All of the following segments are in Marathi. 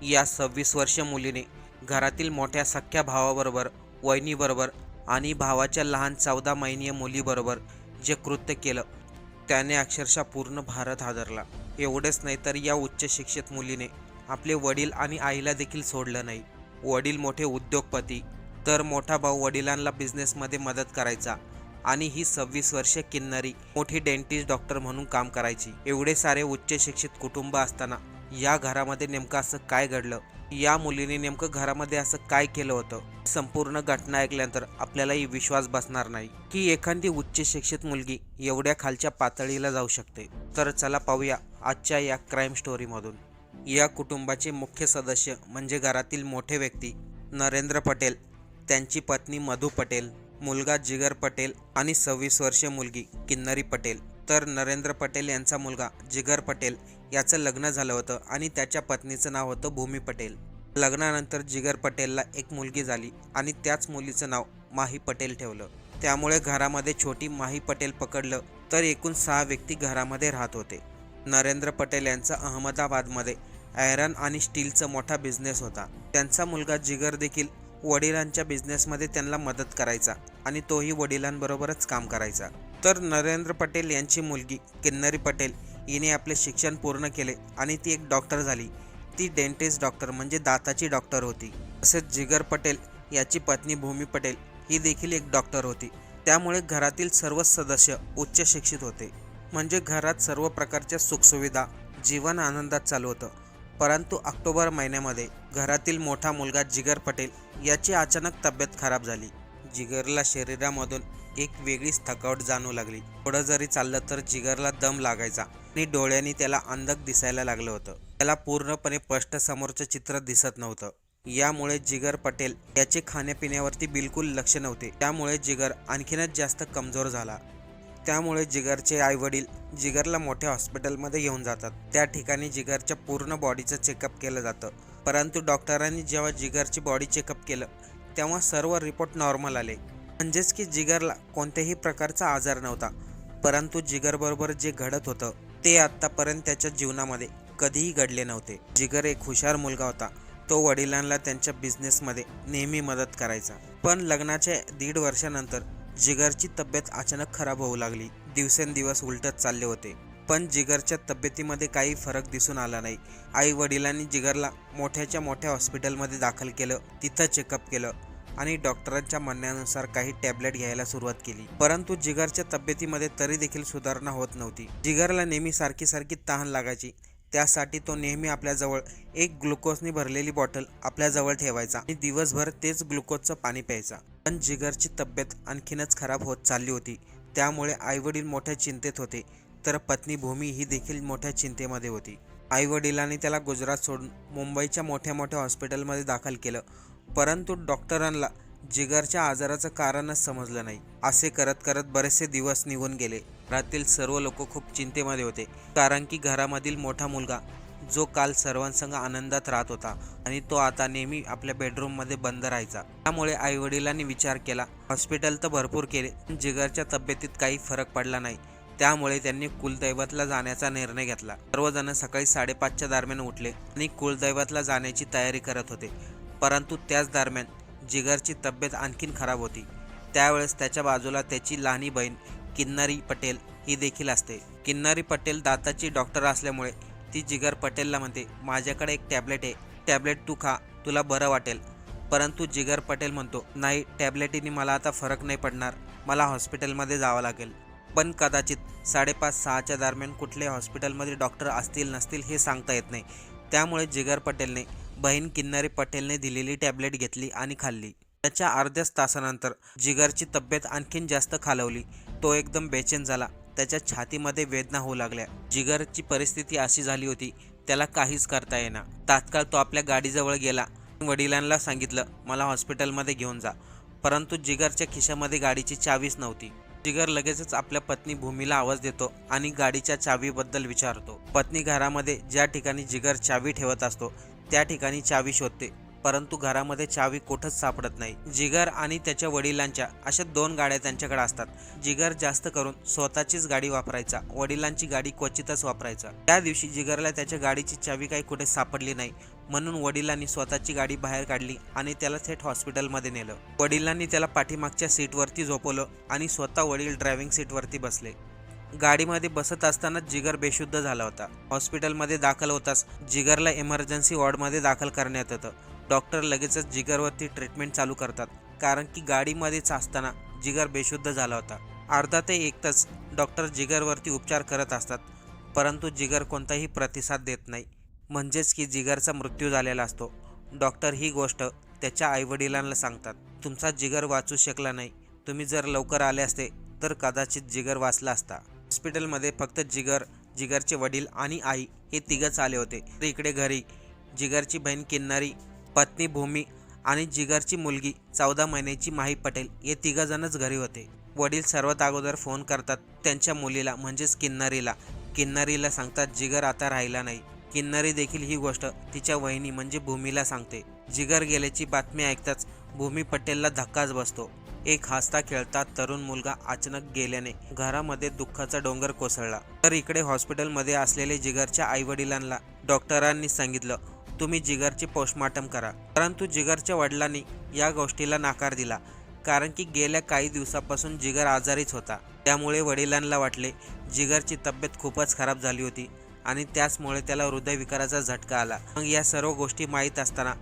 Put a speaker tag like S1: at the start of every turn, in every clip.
S1: या सव्वीस वर्षीय मुलीने घरातील मोठ्या सख्ख्या भावाबरोबर वहिनीबरोबर आणि भावाच्या लहान चौदा महिनीय मुलीबरोबर जे कृत्य केलं त्याने अक्षरशः पूर्ण भारत हादरला. एवढेच नाही तर या उच्च शिक्षित मुलीने आपले वडील आणि आईला देखील सोडलं नाही. वडील मोठे उद्योगपती तर मोठा भाऊ वडिलांना बिझनेसमध्ये मदत करायचा आणि ही सव्वीस वर्षे किन्नरी मोठी डेंटिस्ट डॉक्टर म्हणून काम करायची. एवढे सारे उच्च शिक्षित कुटुंब असताना या घरामध्ये नेमकं असं काय घडलं? या मुलीने नेमकं घरामध्ये असं काय केलं होतं? संपूर्ण घटना ऐकल्यानंतर आपल्यालाही विश्वास बसणार नाही की एखादी उच्च शिक्षित मुलगी एवढ्या खालच्या पातळीला जाऊ शकते. तर चला पाहूया आजच्या या क्राईम स्टोरीमधून. या कुटुंबाचे मुख्य सदस्य म्हणजे घरातील मोठे व्यक्ती नरेंद्र पटेल त्यांची पत्नी मधू पटेल मुलगा जिगर पटेल आणि सव्वीस वर्षीय मुलगी किन्नरी पटेल. तर नरेंद्र पटेल यांचा मुलगा जिगर पटेल याचं लग्न झालं होतं आणि त्याच्या पत्नीचं नाव होतं भूमी पटेल. लग्नानंतर जिगर पटेलला एक मुलगी झाली आणि त्याच मुलीचं नाव माही पटेल ठेवलं. त्यामुळे घरामध्ये छोटी माही पटेल पकडलं तर एकूण सहा व्यक्ती घरामध्ये राहत होते. नरेंद्र पटेल यांचा अहमदाबादमध्ये आयरन आणि स्टीलचा मोठा बिझनेस होता. त्यांचा मुलगा जिगर देखील वडिलांच्या बिझनेसमध्ये त्यांना मदत करायचा आणि तोही वडिलांबरोबरच काम करायचा. तर नरेंद्र पटेल यांची मुलगी किन्नरी पटेल हिने आपले शिक्षण पूर्ण केले आणि ती एक डॉक्टर झाली. ती डेंटिस्ट डॉक्टर म्हणजे दाताची डॉक्टर होती. तसेच जिगर पटेल याची पत्नी भूमी पटेल ही देखील एक डॉक्टर होती. त्यामुळे घरातील सर्व सदस्य उच्च शिक्षित होते. म्हणजे घरात सर्व प्रकारच्या सुखसुविधा जीवन आनंदात चालू होतं. परंतु ऑक्टोबर महिन्यामध्ये घरातील मोठा मुलगा जिगर पटेल याची अचानक तब्येत खराब झाली. जिगरला शरीरामधून एक वेगळीच थकावट जाणू लागली. थोडं जरी चाललं तर जिगरला दम लागायचा आणि डोळ्यांनी त्याला अंधक दिसायला लागलं होतं. त्याला पूर्णपणे स्पष्ट समोरचं चित्र दिसत नव्हतं. यामुळे जिगर पटेल याचे खाण्यापिण्यावरती बिलकुल लक्ष नव्हते. त्यामुळे जिगर आणखीनच जास्त कमजोर झाला. त्यामुळे जिगरचे आईवडील जिगरला मोठ्या हॉस्पिटलमध्ये घेऊन जातात. त्या ठिकाणी जिगरच्या पूर्ण बॉडीचं चेकअप केलं जातं. परंतु डॉक्टरांनी जेव्हा जिगरची बॉडी चेकअप केलं तेव्हा सर्व रिपोर्ट नॉर्मल आले. म्हणजेच की जिगरला कोणत्याही प्रकारचा आजार नव्हता परंतु जिगरबरोबर जे घडत होतं ते आत्तापर्यंत त्याच्या जीवनामध्ये कधीही घडले नव्हते. जिगर एक हुशार मुलगा होता. तो वडिलांना त्यांच्या बिझनेसमध्ये नेहमी मदत करायचा. पण लग्नाच्या दीड वर्षानंतर जिगरची तब्येत अचानक खराब होऊ लागली. दिवसेंदिवस उलटत चालले होते. पण जिगरच्या तब्येतीमध्ये काही फरक दिसून आला नाही. आई वडिलांनी जिगरला मोठ्याच्या मोठ्या हॉस्पिटलमध्ये दाखल केलं तिथं चेकअप केलं. आणि डॉक्टरांच्या म्हणण्यानुसार काही टॅबलेट घ्यायला सुरुवात केली. परंतु जिगरच्या तब्येतीमध्ये तरी देखील सुधारणा होत नव्हती. जिगरला नेहमी सारखी सारखी तहान लागायची. त्यासाठी तो नेहमी आपल्याजवळ एक ग्लुकोजनी भरलेली बॉटल आपल्याजवळ ठेवायचा आणि दिवसभर तेच ग्लुकोजचं पाणी प्यायचा. पण जिगरची तब्येत आणखीनच खराब होत चालली होती. त्यामुळे आईवडील मोठ्या चिंतेत होते. तर पत्नी भूमी ही देखील मोठ्या चिंतेमध्ये होती. आईवडिलांनी त्याला गुजरात सोडून मुंबईच्या मोठ्या मोठ्या हॉस्पिटलमध्ये दाखल केलं. परंतु डॉक्टरांना जिगरच्या आजाराचं कारणच समजलं नाही. असे करत करत बरेचसे दिवस निघून गेले. घरातील सर्व लोक खूप चिंतेमध्ये होते. कारण की घरामधील मोठा मुलगा जो काल सर्वांसंग आनंदात राहत होता आणि तो आता नेहमी आपल्या बेडरूममध्ये बंद राहायचा. त्यामुळे आईवडिलांनी विचार केला हॉस्पिटल तर भरपूर केले जिगरच्या तब्येतीत काही फरक पडला नाही. त्यामुळे त्यांनी कुलदैवतला जाण्याचा निर्णय घेतला. सर्वजण सकाळी साडेपाचच्या दरम्यान उठले आणि कुलदैवतला जाण्याची तयारी करत होते. परंतु त्याच दरम्यान जिगरची तब्येत आणखीन खराब होती. त्यावेळेस त्याच्या बाजूला त्याची लहानी बहीण किन्नरी पटेल ही देखील असते. किन्नरी पटेल दाताची डॉक्टर असल्यामुळे ती जिगर पटेलला म्हणते माझ्याकडे एक टॅबलेट आहे. टॅबलेट तू खा तुला बरं वाटेल. परंतु जिगर पटेल म्हणतो नाही टॅबलेटीने मला आता फरक नाही पडणार. मला हॉस्पिटलमध्ये जावं लागेल. पण कदाचित साडेपाच सहाच्या दरम्यान कुठले हॉस्पिटलमध्ये डॉक्टर असतील नसतील हे सांगता येत नाही. त्यामुळे जिगर पटेलने बहीण किन्नरी पटेलने दिलेली टॅबलेट घेतली आणि खाल्ली. त्याच्या अर्ध्याच तासानंतर जिगरची तब्येत आणखीन जास्त खालवली. तो एकदम बेचैन झाला. त्याच्या छातीमध्ये वेदना होऊ लागल्या. जिगरची परिस्थिती अशी झाली होती त्याला काहीच करता येणार तात्काळ तो आपल्या गाडीजवळ गेला. वडिलांना सांगितलं मला हॉस्पिटलमध्ये घेऊन जा. परंतु जिगरच्या खिशामध्ये गाडीची चावीच नव्हती. जिगर लगेचच आपल्या पत्नी भूमीला आवाज देतो आणि गाडीच्या चावीबद्दल विचारतो. पत्नी घरामध्ये ज्या ठिकाणी जिगर चावी ठेवत असतो त्या ठिकाणी चावी शोधते. परंतु घरामध्ये चावी कुठंच सापडत नाही. जिगर आणि त्याच्या वडिलांच्या अशा दोन गाड्या त्यांच्याकडे असतात. जिगर जास्त करून स्वतःचीच गाडी वापरायचा. वडिलांची गाडी क्वचितच वापरायचा. त्या दिवशी जिगरला त्याच्या गाडीची चावी काही कुठे सापडली नाही. म्हणून वडिलांनी स्वतःची गाडी बाहेर काढली आणि त्याला थेट हॉस्पिटलमध्ये नेलं. वडिलांनी त्याला पाठीमागच्या सीटवरती झोपवलं आणि स्वतः वडील ड्रायव्हिंग सीटवरती बसले. गाडीमध्ये बसत असतानाच जिगर बेशुद्ध झाला होता. हॉस्पिटलमध्ये दाखल होताच जिगरला इमर्जन्सी वॉर्डमध्ये दाखल करण्यात येतं. डॉक्टर लगेचच जिगरवरती ट्रीटमेंट चालू करतात कारण की गाडीमध्येच असताना जिगर बेशुद्ध झाला होता. अर्धा ते एक तास डॉक्टर जिगरवरती उपचार करत असतात परंतु जिगर कोणताही प्रतिसाद देत नाही. म्हणजेच की जिगरचा मृत्यू झालेला असतो. डॉक्टर ही गोष्ट त्याच्या आईवडिलांना सांगतात. तुमचा जिगर वाचू शकला नाही. तुम्ही जर लवकर आले असते तर कदाचित जिगर वाचला असता. हॉस्पिटलमध्ये फक्त जिगर जिगरचे वडील आणि आई हे तिघंच आले होते. तर इकडे घरी जिगरची बहीण किन्नारी पत्नी भूमी आणि जिगरची मुलगी चौदा महिन्याची माही पटेल हे तिघंजणच घरी होते. वडील सर्वात अगोदर फोन करतात त्यांच्या मुलीला म्हणजेच किन्नारीला. किन्नारीला सांगतात जिगर आता राहिला नाही. किन्नारी देखील ही गोष्ट तिच्या वहिनी म्हणजे भूमीला सांगते. जिगर गेल्याची बातमी ऐकताच भूमी पटेलला धक्काच बसतो. एक हसता खेळता तरुण मुलगा अचानक गेल्याने घरामध्ये दुःखाचा डोंगर कोसळला. तर इकडे हॉस्पिटलमध्ये असलेले जिगरच्या आईवडिलांना डॉक्टरांनी सांगितलं तुम्ही जिगरचे पोस्टमार्टम करा. परंतु जिगरच्या वडिलांनी या गोष्टीला नाकार दिला कारण की गेल्या काही दिवसापासून जिगर आजारीच होता. त्यामुळे वडिलांना वाटले जिगरची तब्येत खूपच खराब झाली होती आणि त्याचमुळे त्याला हृदयविकाराचा झटका आला. मग या सर्व गोष्टी माहीत असताना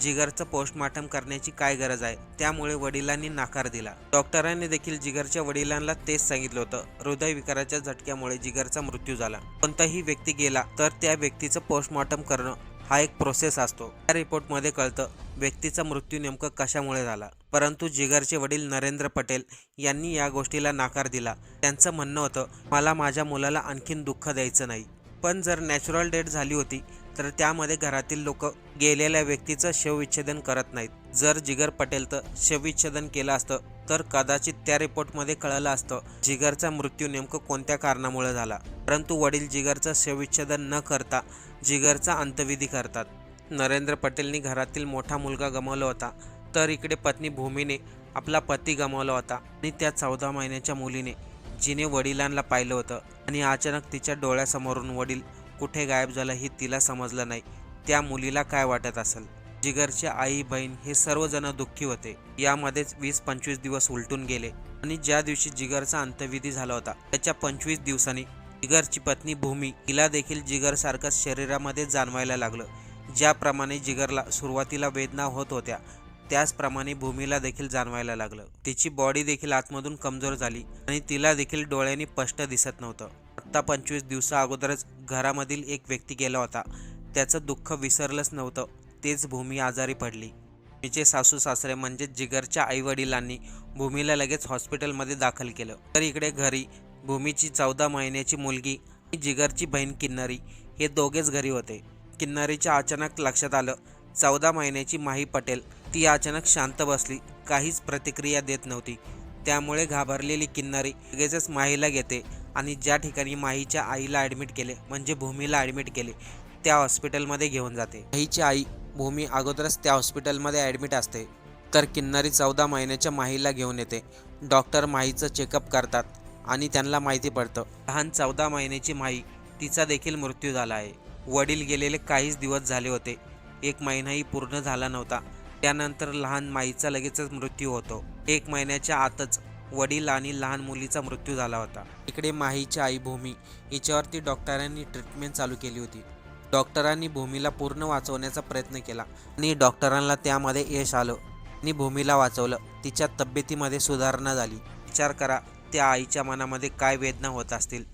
S1: जिगरचं पोस्टमार्टम करण्याची काय गरज आहे? त्यामुळे वडिलांनी नकार दिला. डॉक्टरांनी देखील जिगरच्या वडिलांना तेच सांगितलं होतं. हृदयविकाराच्या झटक्यामुळे जिगरचा मृत्यू झाला. कोणताही व्यक्ती गेला तर त्या व्यक्तीचं पोस्टमॉर्टम करणं हा एक प्रोसेस असतो. त्या रिपोर्टमध्ये कळतं व्यक्तीचा मृत्यू नेमकं कशामुळे झाला? परंतु जिगरचे वडील नरेंद्र पटेल यांनी या गोष्टीला नकार दिला. त्यांचं म्हणणं होतं मला माझ्या मुलाला आणखीन दुःख द्यायचं नाही. पण जर नॅचरल डेथ झाली होती तर त्यामध्ये घरातील लोक गेलेल्या व्यक्तीचं शवविच्छेदन करत नाहीत. जर जिगर पटेल तर शवविच्छेदन केलं असतं तर कदाचित त्या रिपोर्टमध्ये कळलं असतं जिगरचा मृत्यू नेमकं कोणत्या कारणामुळे झाला. परंतु वडील जिगरचं शवविच्छेदन न करता जिगरचा अंत्यविधी करतात. नरेंद्र पटेलनी घरातील मोठा मुलगा गमावला होता तर इकडे पत्नी भूमीने आपला पती गमावला होता आणि त्या चौदा महिन्याच्या मुलीने जिने वडिलांना पाहिलं होतं आणि अचानक तिच्या डोळ्यासमोरून वडील कुठे गायब झालं हे तिला समजलं नाही. त्या मुलीला काय वाटत असेल? जिगरची आई बहीण हे सर्वजण दुःखी होते. यामध्येच वीस पंचवीस दिवस उलटून गेले आणि ज्या दिवशी जिगरचा अंत्यविधी झाला होता त्याच्या पंचवीस दिवसांनी जिगरची पत्नी भूमी हिला देखील जिगरसारखं शरीरामध्ये जाणवायला लागलं. ज्याप्रमाणे जिगरला सुरुवातीला वेदना होत होत्या त्याचप्रमाणे भूमीला देखील जाणवायला लागलं. तिची बॉडी देखील आतमधून कमजोर झाली आणि तिला देखील डोळ्यांनी स्पष्ट दिसत नव्हतं. आत्ता पंचवीस दिवसा अगोदरच घरामधील एक व्यक्ती गेला होता. त्याचं दुःख विसरलंच नव्हतं. तेच भूमी आजारी पडली. तिचे सासू सासरे म्हणजे जिगरच्या आईवडिलांनी भूमीला लगेच हॉस्पिटलमध्ये दाखल केलं. तर इकडे घरी भूमीची चौदा महिन्याची मुलगी आणि जिगरची बहीण किन्नरी हे दोघेच घरी होते. किन्नरीच्या अचानक लक्षात आलं चौदा महिन्याची माही पटेल ती अचानक शांत बसली काहीच प्रतिक्रिया देत नव्हती. त्यामुळे घाबरलेली किन्नरी लगेचच माहीला घेते आणि ज्या ठिकाणी माहीच्या आईला ॲडमिट केले म्हणजे भूमीला ॲडमिट केले त्या हॉस्पिटलमध्ये घेऊन जाते. माहीची आई भूमी अगोदरच त्या हॉस्पिटलमध्ये ॲडमिट असते. तर किन्नरी चौदा महिन्याच्या माहीला घेऊन येते. डॉक्टर माहीचं चेकअप करतात आणि त्यांना माहिती पडतं. लहान चौदा महिन्याची माही तिचा देखील मृत्यू झाला आहे. वडील गेलेले काहीच दिवस झाले होते. एक महिनाही पूर्ण झाला नव्हता. त्यानंतर लहान माईचा लगेचच मृत्यू होतो. एक महिन्याच्या आतच वडील आणि लहान मुलीचा मृत्यू झाला होता. इकडे माहीची आई भूमी हिच्यावरती डॉक्टरांनी ट्रीटमेंट चालू केली होती. डॉक्टरांनी भूमीला पूर्ण वाचवण्याचा प्रयत्न केला आणि डॉक्टरांना त्यामध्ये यश आलं. आणि भूमीला वाचवलं. तिच्या तब्येतीमध्ये सुधारणा झाली. विचार करा त्या आईच्या मनामध्ये काय वेदना होत असतील?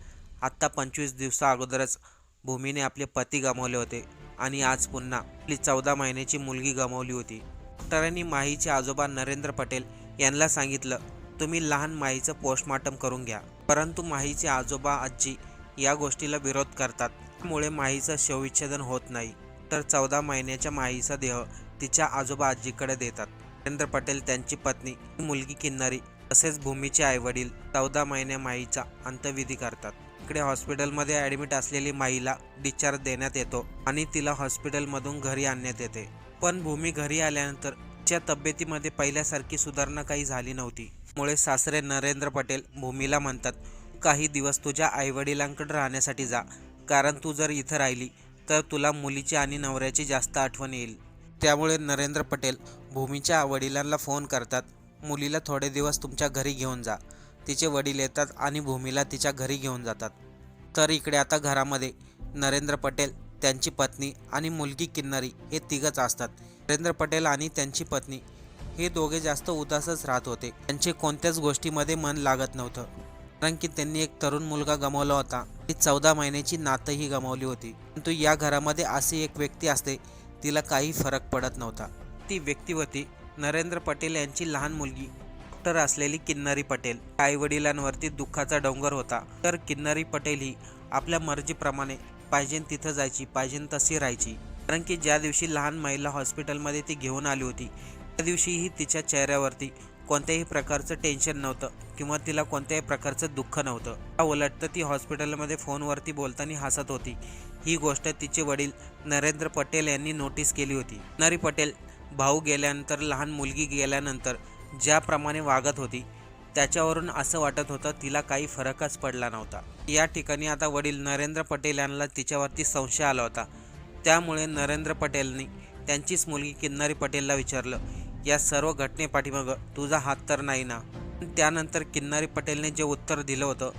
S1: आत्ता पंचवीस दिवसा अगोदरच भूमीने आपले पती गमावले होते आणि आज पुन्हा आपली चौदा महिन्याची मुलगी गमावली होती. डॉक्टरांनी माहीचे आजोबा नरेंद्र पटेल यांना सांगितलं तुम्ही लहान माहीचं पोस्टमार्टम करून घ्या. परंतु माहीचे आजोबा आजी या गोष्टीला विरोध करतात. त्यामुळे माहीचं शवविच्छेदन होत नाही. तर चौदा महिन्याच्या माहीचा देह तिच्या आजोबा आजीकडे देतात. नरेंद्र पटेल त्यांची पत्नी मुलगी किन्नरी तसेच भूमीचे आईवडील चौदा महिन्या माईचा अंत्यविधी करतात. इकडे हॉस्पिटलमध्ये ॲडमिट असलेली माईला डिस्चार्ज देण्यात येतो आणि तिला हॉस्पिटलमधून घरी आणण्यात येते. पण भूमी घरी आल्यानंतर तिच्या तब्येतीमध्ये पहिल्यासारखी सुधारणा काही झाली नव्हती. मुळे सासरे नरेंद्र पटेल भूमीला म्हणतात काही दिवस तुझ्या आईवडिलांकडे राहण्यासाठी जा. कारण तू जर इथं राहिली तर तुला मुलीची आणि नवऱ्याची जास्त आठवण येईल. त्यामुळे नरेंद्र पटेल भूमीच्या वडिलांना फोन करतात मुलीला थोडे दिवस तुमच्या घरी घेऊन जा. तिचे वडील येतात आणि भूमीला तिच्या घरी घेऊन जातात. तर इकडे आता घरामध्ये नरेंद्र पटेल त्यांची पत्नी आणि मुलगी किन्नरी हे तिघंच असतात. नरेंद्र पटेल आणि त्यांची पत्नी हे दोघे जास्त उदासच राहत होते. त्यांचे कोणत्याच गोष्टीमध्ये मन लागत नव्हतं. कारण की त्यांनी एक तरुण मुलगा गमावला होता. ती चौदा महिन्याची नातही गमावली होती. परंतु या घरामध्ये अशी एक व्यक्ती असते तिला काही फरक पडत नव्हता. ती व्यक्ती होती नरेंद्र पटेल यांची लहान मुलगी. डॉक्टर असलेली किन्नरी पटेल. आई वडिलांवरती दुःखाचा डोंगर होता. तर किन्नरी पटेल ही आपल्या मर्जीप्रमाणे पाहिजे तिथं जायची पाहिजे तशी राहायची. कारण की ज्या दिवशी लहान महिला हॉस्पिटलमध्ये ती घेऊन आली होती त्या दिवशीही तिच्या चेहऱ्यावरती कोणत्याही प्रकारचं टेन्शन नव्हतं किंवा तिला कोणत्याही प्रकारचं दुःख नव्हतं. त्या उलट तर ती हॉस्पिटलमध्ये फोनवरती बोलताना हसत होती. ही गोष्ट तिचे वडील नरेंद्र पटेल यांनी नोटीस केली होती. नरी पटेल भाऊ गेल्यानंतर लहान मुलगी गेल्यानंतर ज्याप्रमाणे वागत होती त्याच्यावरून असं वाटत होतं तिला काही फरकच पडला नव्हता. या ठिकाणी आता वडील नरेंद्र पटेल यांना तिच्यावरती संशय आला होता. त्यामुळे नरेंद्र पटेलनी त्यांचीच मुलगी किन्नरी पटेलला विचारलं या सर्व घटनेपाठीमागं तुझा हात तर नाही ना त्यानंतर किन्नारी पटेलने जे उत्तर दिलं होतं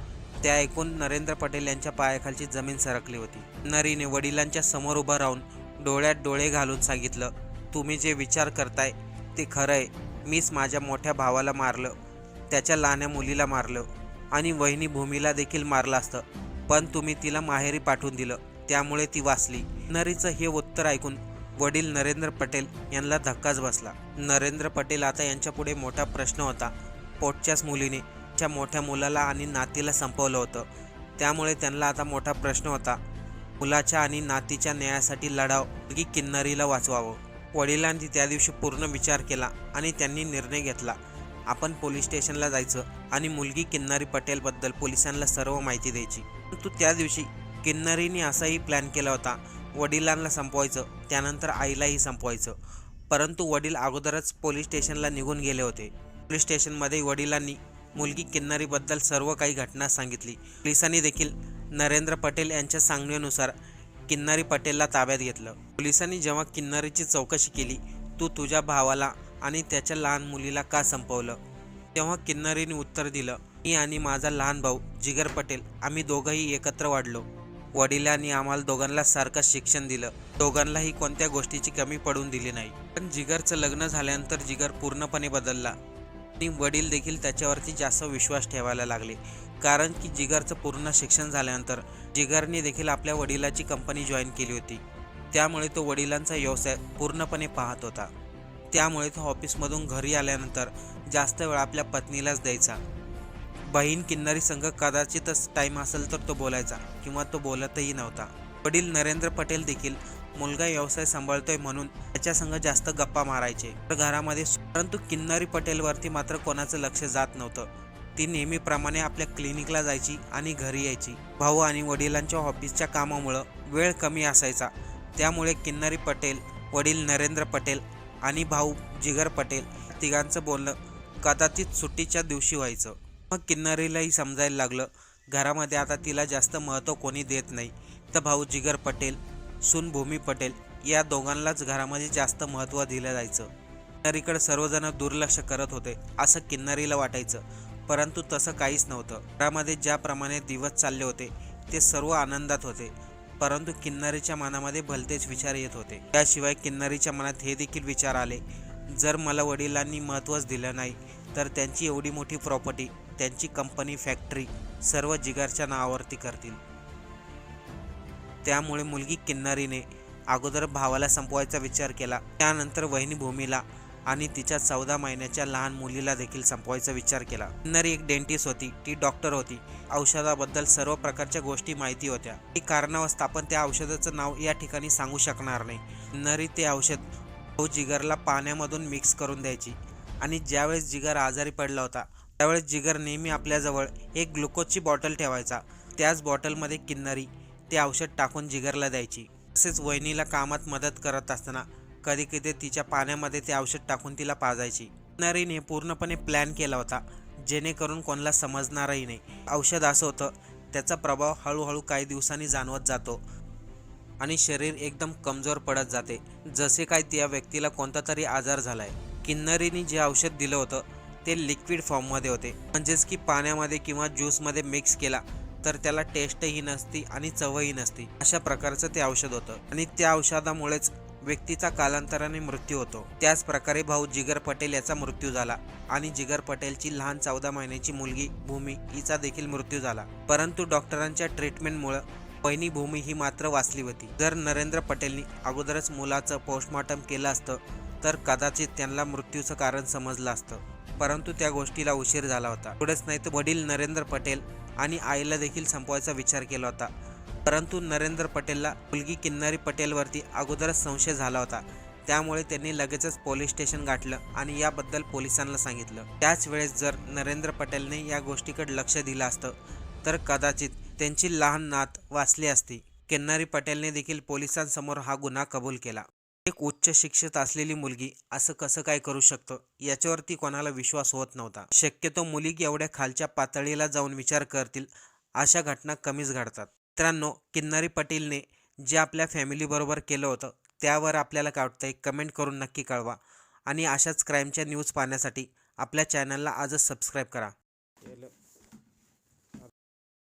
S1: ते ऐकून नरेंद्र पटेल यांच्या पायाखालची जमीन सरकली होती. नरीने वडिलांच्या समोर उभं राहून डोळ्यात डोळे घालून सांगितलं तुम्ही जे विचार करताय ते खरं आहे मीच माझ्या मोठ्या भावाला मारलं त्याच्या लहान्या मुलीला मारलं आणि वहिनी भूमीला देखील मारलं असतं. पण तुम्ही तिला माहेरी पाठवून दिलं त्यामुळे ती वाचली. नरीचं हे उत्तर ऐकून वडील नरेंद्र पटेल यांना धक्काच बसला. नरेंद्र पटेल आता यांच्यापुढे मोठा प्रश्न होता. पोटच्याच मुलीने त्या मोठ्या मुलाला आणि नातीला संपवलं होतं. त्यामुळे त्यांना आता मोठा प्रश्न होता. मुलाच्या आणि नातीच्या न्यायासाठी लढाव की किन्नरीला वाचवावं? वडिलांनी त्या दिवशी पूर्ण विचार केला आणि त्यांनी निर्णय घेतला. आपण पोलीस स्टेशनला जायचं आणि मुलगी किन्नरी पटेलबद्दल पोलिसांना सर्व माहिती द्यायची. परंतु त्या दिवशी किन्नरीने असाही प्लॅन केला होता. वडिलांना संपवायचं त्यानंतर आईलाही संपवायचं. परंतु वडील अगोदरच पोलीस स्टेशनला निघून गेले होते. पोलीस स्टेशनमध्ये वडिलांनी मुलगी किन्नरीबद्दल सर्व काही घटना सांगितली. पोलिसांनी देखील नरेंद्र पटेल यांच्या सांगण्यानुसार किन्नरी पटेलला ताब्यात घेतलं. पोलिसांनी जेव्हा किन्नरीची चौकशी केली तू तुझ्या भावाला आणि त्याच्या लहान मुलीला का संपवलं? तेव्हा किन्नरीने उत्तर दिलं मी आणि माझा लहान भाऊ जिगर पटेल आम्ही दोघंही एकत्र वाढलो. वडिलांनी आम्हाला दोघांना सारखं शिक्षण दिलं. दोघांनाही कोणत्या गोष्टीची कमी पडून दिली नाही. पण जिगरचं लग्न झाल्यानंतर जिगर पूर्णपणे बदलला. आणि वडील देखील त्याच्यावरती जास्त विश्वास ठेवायला लागले. कारण की जिगरचं पूर्ण शिक्षण झाल्यानंतर जिगरने देखील आपल्या वडिलाची कंपनी जॉईन केली होती. त्यामुळे तो वडिलांचा व्यवसाय पूर्णपणे पाहत होता. त्यामुळे तो ऑफिसमधून घरी आल्यानंतर जास्त वेळ आपल्या पत्नीलाच द्यायचा. बहीण किन्नरी संघ कदाचितच टाईम असेल तर तो बोलायचा किंवा तो बोलतही नव्हता. वडील नरेंद्र पटेल देखील मुलगा व्यवसाय सांभाळतोय म्हणून त्याच्या संघ जास्त गप्पा मारायचे. तर घरामध्ये परंतु किन्नरी पटेलवरती मात्र कोणाचं लक्ष जात नव्हतं. ती नेहमीप्रमाणे आपल्या क्लिनिकला जायची आणि घरी यायची. भाऊ आणि वडिलांच्या ऑफिसच्या कामामुळं वेळ कमी असायचा. त्यामुळे किन्नरी पटेल वडील नरेंद्र पटेल आणि भाऊ जिगर पटेल तिघांचं बोलणं कदाचित सुट्टीच्या दिवशी व्हायचं. मग किन्नरीलाही समजायला लागलं. घरामध्ये आता तिला जास्त महत्त्व कोणी देत नाही. तर भाऊ जिगर पटेल सून भूमी पटेल या दोघांनाच घरामध्ये जास्त महत्त्व दिलं जायचं. किन्नरीकडे सर्वजण दुर्लक्ष करत होते असं किन्नरीला वाटायचं. परंतु तसं काहीच नव्हतं. घरामध्ये ज्याप्रमाणे दिवस चालले होते ते सर्व आनंदात होते. परंतु किन्नरीच्या मनामध्ये भलतेच विचार येत होते. त्याशिवाय किन्नरीच्या मनात हे देखील विचार आले जर मला वडिलांनी महत्त्वच दिलं नाही तर त्यांची एवढी मोठी प्रॉपर्टी त्यांची कंपनी फॅक्टरी सर्व जिगरच्या नावावरती करतील. त्यामुळे मुलगी किन्नरीने अगोदर भावाला संपवायचा विचार केला. त्यानंतर वहिनी भूमीला आणि तिच्या चौदा महिन्याच्या लहान मुलीला देखील संपवायचा विचार केला. किन्नरी एक डेंटिस्ट होती. ती डॉक्टर होती. औषधाबद्दल सर्व प्रकारच्या गोष्टी माहिती होत्या. ती कारणावस्थ आपण त्या औषधाचं नाव या ठिकाणी सांगू शकणार नाही. किन्नरी ते औषध भाऊ जिगरला पाण्यामधून मिक्स करून द्यायची आणि ज्यावेळेस जिगर आजारी पडला होता त्यावेळेस जिगर नेहमी आपल्याजवळ एक ग्लुकोजची बॉटल ठेवायचा. त्याच बॉटलमध्ये किन्नरी ते औषध टाकून जिगरला द्यायची. तसेच वहिनीला कामात मदत करत असताना कधी कधी तिच्या पाण्यामध्ये ते औषध टाकून तिला पाजायची. किन्नरीने पूर्णपणे प्लॅन केला होता जेणेकरून कोणाला समजणारही नाही. औषध असं होतं त्याचा प्रभाव हळूहळू काही दिवसांनी जाणवत जातो आणि शरीर एकदम कमजोर पडत जाते. जसे काय त्या व्यक्तीला कोणता तरी आजार झालाय. किन्नरीने जे औषध दिलं होतं ते लिक्विड फॉर्ममध्ये होते. म्हणजेच की पाण्यामध्ये किंवा ज्यूसमध्ये मिक्स केला तर त्याला टेस्टही नसती आणि चवही नसती. अशा प्रकारचं ते औषध होतं. आणि त्या औषधामुळेच व्यक्तीचा कालांतराने मृत्यू होतो. त्याच प्रकारे भाऊ जिगर पटेल याचा मृत्यू झाला आणि जिगर पटेलची लहान चौदा महिन्याची मुलगी भूमी हिचा देखील मृत्यू झाला. परंतु डॉक्टरांच्या ट्रीटमेंटमुळे बहिणी भूमी ही मात्र वाचली होती. जर नरेंद्र पटेलनी अगोदरच मुलाचं पोस्टमॉर्टम केलं असतं तर कदाचित त्यांना मृत्यूचं कारण समजलं असतं. परंतु त्या गोष्टीला उशीर झाला होता. एवढंच नाही तर वडील नरेंद्र पटेल आणि आईला देखील संपवायचा विचार केला होता. परंतु नरेंद्र पटेलला मुलगी किन्नरी पटेलवरती अगोदरच संशय झाला होता. त्यामुळे त्यांनी लगेचच पोलीस स्टेशन गाठलं आणि याबद्दल पोलिसांना सांगितलं. त्याच वेळेस जर नरेंद्र पटेलने या गोष्टीकडे लक्ष दिलं असतं तर कदाचित त्यांची लहान नात वाचली असती. किन्नरी पटेलने देखील पोलिसांसमोर हा गुन्हा कबूल केला. एक उच्च शिक्षित असलेली मुलगी असं कसं काय करू शकतं? याच्यावरती कोणाला विश्वास होत नव्हता. शक्यतो मुली एवढ्या खालच्या पातळीला जाऊन विचार करतील अशा घटना कमीच घडतात. मित्रांनो किन्नरी पटेलने जे आपल्या फॅमिलीबरोबर केलं होतं त्यावर आपल्याला काय वाटतंय? कमेंट करून नक्की कळवा. आणि अशाच क्राईमच्या न्यूज पाहण्यासाठी आपल्या चॅनलला आजच सबस्क्राईब करा.